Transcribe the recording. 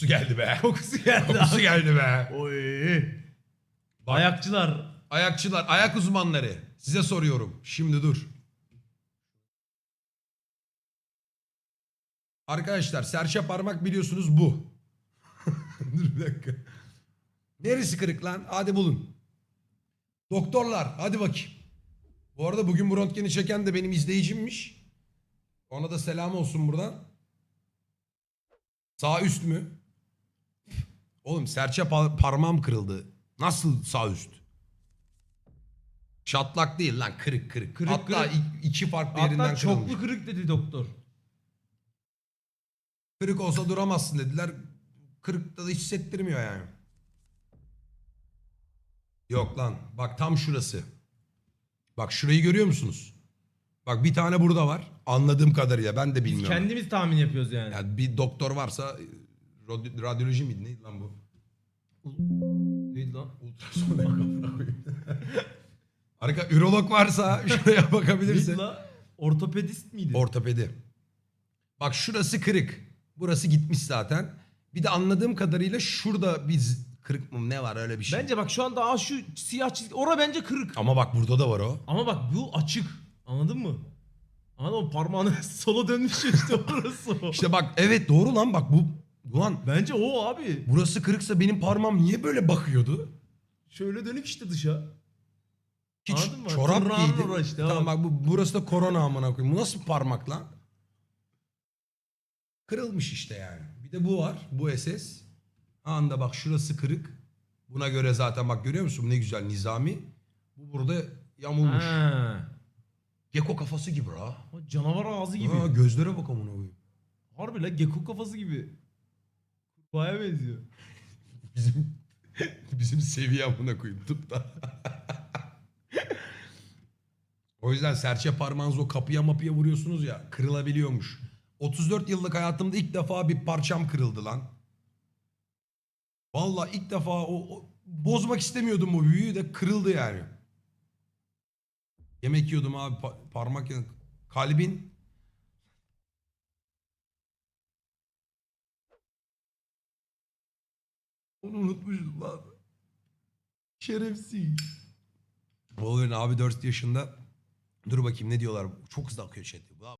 Kokusu geldi be. Kokusu geldi Kokusu abi. geldi be. Oy. Ayakçılar. Ayakçılar, ayak uzmanları. Size soruyorum. Şimdi dur. Arkadaşlar serçe parmak biliyorsunuz bu. dur bir dakika. Neresi kırık lan? Hadi bulun. Doktorlar hadi bakayım. Bu arada bugün bu röntgeni çeken de benim izleyicimmiş. Ona da selam olsun buradan. Sağ üst mü? Oğlum serçe pa- parmağım kırıldı. Nasıl sağ üst? Çatlak değil lan kırık kırık. Kırık, Hatta kırık. i- iki farklı yerinden Hatta kırılmış. çoklu kırık dedi doktor. Kırık olsa duramazsın dediler. Kırıkta da hissettirmiyor yani. Yok lan. Bak tam şurası. Bak şurayı görüyor musunuz? Bak bir tane burada var. Anladığım kadarıyla ben de Biz bilmiyorum. kendimiz tahmin yapıyoruz yani. Yani bir doktor varsa radyo- radyoloji miydi neydi lan bu? Neydi lan? Ultrason ne kafana koyayım. Arka ürolog varsa şuraya bakabilirsin. Neydi lan? Ortopedist miydi? Ortopedi. Bak şurası kırık. Burası gitmiş zaten. Bir de anladığım kadarıyla şurada bir z- kırık mı ne var öyle bir şey. Bence bak şu anda aa şu siyah çizgi ora bence kırık. Ama bak burada da var o. Ama bak bu açık. Anladın mı? Anladın mı? Parmağını sola dönmüş işte orası o. İşte bak evet doğru lan bak bu. Ulan Bence o abi. burası kırıksa benim parmağım niye böyle bakıyordu? Şöyle dönük işte dışa. Hiç Anladın mı? çorap Tırnağın giydi. işte, tamam bak. bu, burası da korona amına koyayım. Bu nasıl parmak lan? Kırılmış işte yani. Bir de bu var. Bu SS. Anda bak şurası kırık. Buna göre zaten bak görüyor musun ne güzel nizami. Bu burada yamulmuş. Ha. Geko kafası gibi ha. O Canavar ağzı gibi. Ha, gözlere bak amına koyayım. Harbi lan gecko kafası gibi. Kurbağaya benziyor. Bizim bizim seviye amına koyayım tıpta. o yüzden serçe parmağınızı o kapıya mapıya vuruyorsunuz ya kırılabiliyormuş. 34 yıllık hayatımda ilk defa bir parçam kırıldı lan. Vallahi ilk defa o, o- bozmak istemiyordum o büyüyü de kırıldı yani. Yemek yiyordum abi pa- parmak kalbin Onu unutmuşum lan. Şerefsiz. Wolverine abi 4 yaşında. Dur bakayım ne diyorlar. Çok hızlı akıyor chat.